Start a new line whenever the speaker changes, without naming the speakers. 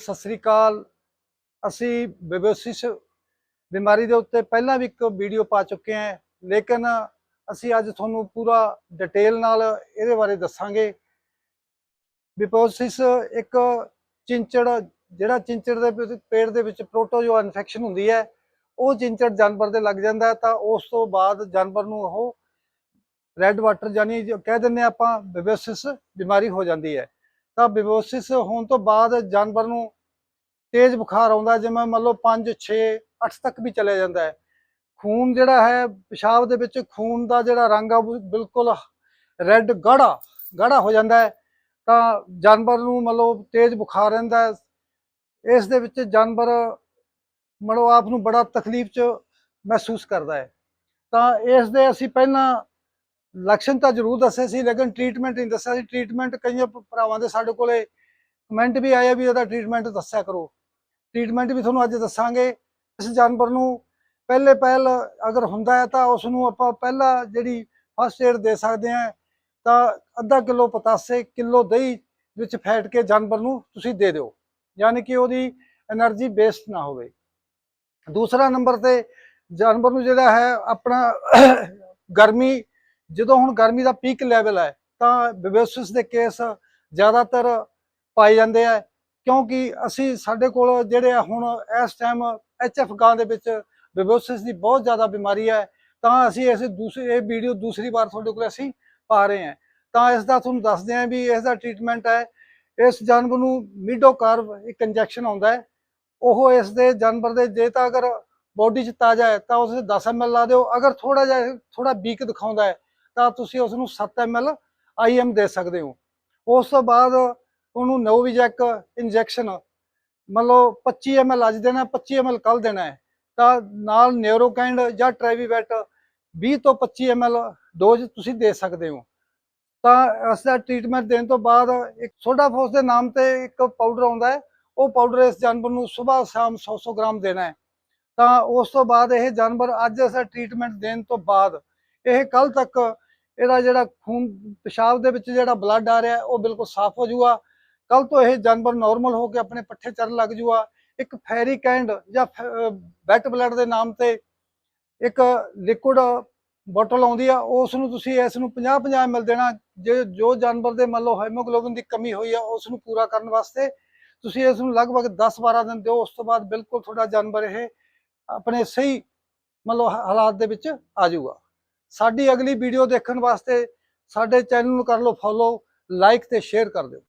ਸਤਿ ਸ੍ਰੀ ਅਕਾਲ। ਅਸੀਂ ਬੇਬੋਸਿਸ ਬਿਮਾਰੀ ਦੇ ਉੱਤੇ ਪਹਿਲਾਂ ਵੀ ਇੱਕ ਵੀਡੀਓ ਪਾ ਚੁੱਕੇ ਹਾਂ, ਲੇਕਿਨ ਅਸੀਂ ਅੱਜ ਤੁਹਾਨੂੰ ਪੂਰਾ ਡਿਟੇਲ ਨਾਲ ਇਹਦੇ ਬਾਰੇ ਦੱਸਾਂਗੇ। ਬਿਪੋਸਿਸ ਇੱਕ ਚਿੰਚੜ, ਜਿਹੜਾ ਚਿੰਚੜ ਦੇ ਪੇਟ ਦੇ ਵਿੱਚ ਪ੍ਰੋਟੋਜੋਆ ਇਨਫੈਕਸ਼ਨ ਹੁੰਦੀ ਹੈ, ਉਹ ਚਿੰਚੜ ਜਾਨਵਰ ਦੇ ਲੱਗ ਜਾਂਦਾ ਤਾਂ ਉਸ ਤੋਂ ਬਾਅਦ ਜਾਨਵਰ ਨੂੰ ਉਹ ਰੈੱਡ ਵਾਟਰ ਯਾਨੀ ਕਹਿ ਦਿੰਦੇ ਹਾਂ ਆਪਾਂ ਬਿਬੋਸਿਸ ਬਿਮਾਰੀ ਹੋ ਜਾਂਦੀ ਹੈ। ਤਾਂ ਬਿਬੋਸਿਸ ਹੋਣ ਤੋਂ ਬਾਅਦ ਜਾਨਵਰ ਨੂੰ ਤੇਜ਼ ਬੁਖਾਰ ਆਉਂਦਾ ਜਿਵੇਂ ਮੰਨ ਲਓ 5 6 8 ਤੱਕ ਵੀ ਚਲੇ ਜਾਂਦਾ ਹੈ। ਖੂਨ ਜਿਹੜਾ ਹੈ, ਪਿਸ਼ਾਬ ਦੇ ਵਿੱਚ ਖੂਨ ਦਾ ਜਿਹੜਾ ਰੰਗ ਆ ਬਿਲਕੁਲ ਰੈੱਡ ਗਾੜਾ ਗਾੜਾ ਹੋ ਜਾਂਦਾ ਹੈ। ਤਾਂ ਜਾਨਵਰ ਨੂੰ ਮਤਲਬ ਤੇਜ਼ ਬੁਖਾਰ ਰਹਿੰਦਾ ਹੈ। ਇਸ ਦੇ ਵਿੱਚ ਜਾਨਵਰ ਮਤਲਬ ਆਪ ਨੂੰ ਬੜਾ ਤਕਲੀਫ ਚ ਮਹਿਸੂਸ ਕਰਦਾ ਹੈ। ਤਾਂ ਇਸ ਦੇ ਅਸੀਂ ਪਹਿਲਾਂ ਲਕਸ਼ਣ ਤਾਂ ਜ਼ਰੂਰ ਦੱਸੇ ਸੀ, ਲੇਕਿਨ ਟ੍ਰੀਟਮੈਂਟ ਨਹੀਂ ਦੱਸਿਆ ਸੀ। ਟ੍ਰੀਟਮੈਂਟ ਕਈ ਭਰਾਵਾਂ ਦੇ ਸਾਡੇ ਕੋਲੇ ਕਮੈਂਟ ਵੀ ਆਇਆ ਵੀ ਇਹਦਾ ਟ੍ਰੀਟਮੈਂਟ ਦੱਸਿਆ ਕਰੋ। ਟ੍ਰੀਟਮੈਂਟ ਵੀ ਤੁਹਾਨੂੰ ਅੱਜ ਦੱਸਾਂਗੇ। ਇਸ ਜਾਨਵਰ ਨੂੰ ਪਹਿਲੇ ਪਹਿਲ ਅਗਰ ਹੁੰਦਾ ਹੈ ਤਾਂ ਉਸ ਨੂੰ ਆਪਾਂ ਪਹਿਲਾ ਜਿਹੜੀ ਫਸਟ ਏਡ ਦੇ ਸਕਦੇ ਆ ਤਾਂ ਅੱਧਾ ਕਿਲੋ ਪਤਾਸੇ, ਕਿਲੋ ਦਹੀਂ ਵਿੱਚ ਫੈਟ ਕੇ ਜਾਨਵਰ ਨੂੰ ਤੁਸੀਂ ਦੇ ਦਿਓ। ਯਾਨੀ ਕਿ ਉਹਦੀ એનર્ਜੀ ਵੇਸਟ ਨਾ ਹੋਵੇ। ਦੂਸਰਾ ਨੰਬਰ ਤੇ ਜਾਨਵਰ ਨੂੰ ਜਿਹੜਾ ਹੈ, ਆਪਣਾ ਗਰਮੀ ਜਦੋਂ ਹੁਣ ਗਰਮੀ ਦਾ ਪੀਕ ਲੈਵਲ ਹੈ, ਤਾਂ ਬਿਬੋਸਿਸ ਦੇ ਕੇਸ ਜ਼ਿਆਦਾਤਰ ਪਾਏ ਜਾਂਦੇ ਆ, ਕਿਉਂਕਿ ਅਸੀਂ ਸਾਡੇ ਕੋਲ ਜਿਹੜੇ ਆ ਹੁਣ ਇਸ ਟਾਈਮ ਐਚਐਫ ਗਾਂ ਦੇ ਵਿੱਚ ਬਿਬੋਸਿਸ ਦੀ ਬਹੁਤ ਜ਼ਿਆਦਾ ਬਿਮਾਰੀ ਹੈ, ਤਾਂ ਅਸੀਂ ਇਸ ਦੂਸਰੀ, ਇਹ ਵੀਡੀਓ ਦੂਸਰੀ ਵਾਰ ਤੁਹਾਡੇ ਕੋਲ ਅਸੀਂ ਪਾ ਰਹੇ ਹਾਂ। ਤਾਂ ਇਸ ਦਾ ਤੁਹਾਨੂੰ ਦੱਸਦੇ ਹਾਂ ਵੀ ਇਸ ਦਾ ਟ੍ਰੀਟਮੈਂਟ ਹੈ, ਇਸ ਜਾਨਵਰ ਨੂੰ ਮੀਡੋਕਾਰਵ ਇੱਕ ਇੰਜੈਕਸ਼ਨ ਆਉਂਦਾ ਹੈ, ਉਹ ਇਸ ਦੇ ਜਾਨਵਰ ਦੇ, ਜੇ ਤਾਂ ਅਗਰ ਬੋਡੀ 'ਚ ਤਾਜ਼ਾ ਹੈ, ਤਾਂ ਉਸ 10 ml ਲਾ ਦਿਓ, ਅਗਰ ਥੋੜਾ ਜਿਹਾ ਥੋੜਾ ਵੀਕ ਦਿਖਾਉਂਦਾ ਹੈ ਤਾਂ ਤੁਸੀਂ ਉਸ ਨੂੰ 7 ml ਆਈਐਮ ਦੇ ਸਕਦੇ ਹੋ। ਉਸ ਤੋਂ ਬਾਅਦ ਉਹਨੂੰ ਨੋਵੀਜੈਕ ਇੰਜੈਕਸ਼ਨ, ਮਤਲਬ ਲਓ 25 ml ਅੱਜ ਦੇਣਾ 25 ml ਕੱਲ ਦੇਣਾ ਹੈ। ਤਾਂ ਨਾਲ ਨਿਊਰੋਕਾਈਂਡ ਜਾਂ ਟ੍ਰੈਵੀਵੈਟ 20 ਤੋਂ 25 ml ਡੋਜ਼ ਤੁਸੀਂ ਦੇ ਸਕਦੇ ਹੋ। ਤਾਂ ਇਸ ਦਾ ਟ੍ਰੀਟਮੈਂਟ ਦੇਣ ਤੋਂ ਬਾਅਦ ਇੱਕ ਸੋਡਾਫੋਸ ਦੇ ਨਾਮ ਤੇ ਇੱਕ ਪਾਊਡਰ ਆਉਂਦਾ ਹੈ। ਉਹ ਪਾਊਡਰ ਇਸ ਜਾਨਵਰ ਨੂੰ ਸਵੇਰ ਸ਼ਾਮ 100-100 ਗ੍ਰਾਮ ਦੇਣਾ ਹੈ। ਤਾਂ ਉਸ ਤੋਂ ਬਾਅਦ ਇਹ ਜਾਨਵਰ ਅੱਜ ਇਸ ਟ੍ਰੀਟਮੈਂਟ ਦੇਣ ਤੋਂ ਬਾਅਦ ਇਹ ਕੱਲ ਤੱਕ ਇਹਦਾ ਜਿਹੜਾ ਖੂਨ ਪਿਸ਼ਾਬ ਦੇ ਵਿੱਚ ਜਿਹੜਾ ਬਲੱਡ ਆ ਰਿਹਾ, ਉਹ ਬਿਲਕੁਲ ਸਾਫ਼ ਹੋ ਜੂਗਾ ਕੱਲ ਤੋਂ ਇਹ ਜਾਨਵਰ ਨਾਰਮਲ ਹੋ ਕੇ ਆਪਣੇ ਪੱਠੇ ਚਰਨ ਲੱਗ ਜੂਗਾ ਇੱਕ ਫੈਰੀ ਕੈਂਡ ਜਾਂ ਵੈਟ ਬਲੱਡ ਦੇ ਨਾਮ ਤੇ ਇੱਕ ਲਿਕੁਇਡ ਬੋਟਲ ਆਉਂਦੀ ਆ ਉਸ ਨੂੰ ਤੁਸੀਂ ਇਸ ਨੂੰ 50 50 ml ਦੇਣਾ। ਜੇ ਜੋ ਜਾਨਵਰ ਦੇ ਮੰਨ ਲਓ ਹੈਮੋਗਲੋਬਿਨ ਦੀ ਕਮੀ ਹੋਈ ਆ ਉਸ ਨੂੰ ਪੂਰਾ ਕਰਨ ਵਾਸਤੇ ਤੁਸੀਂ ਇਸ ਨੂੰ ਲਗਭਗ 10 12 ਦਿਨ ਦਿਓ। ਉਸ ਤੋਂ ਬਾਅਦ ਬਿਲਕੁਲ ਤੁਹਾਡਾ ਜਾਨਵਰ ਇਹ ਆਪਣੇ ਸਹੀ ਮੰਨ ਲਓ ਹਾਲਾਤ ਦੇ ਵਿੱਚ ਆ ਜਾਊਗਾ। ਸਾਡੀ ਅਗਲੀ ਵੀਡੀਓ ਦੇਖਣ ਵਾਸਤੇ ਸਾਡੇ ਚੈਨਲ ਨੂੰ ਕਰ ਲਓ ਫੋਲੋ ਲਾਈਕ ਤੇ ਸ਼ੇਅਰ ਕਰ ਦਿਓ।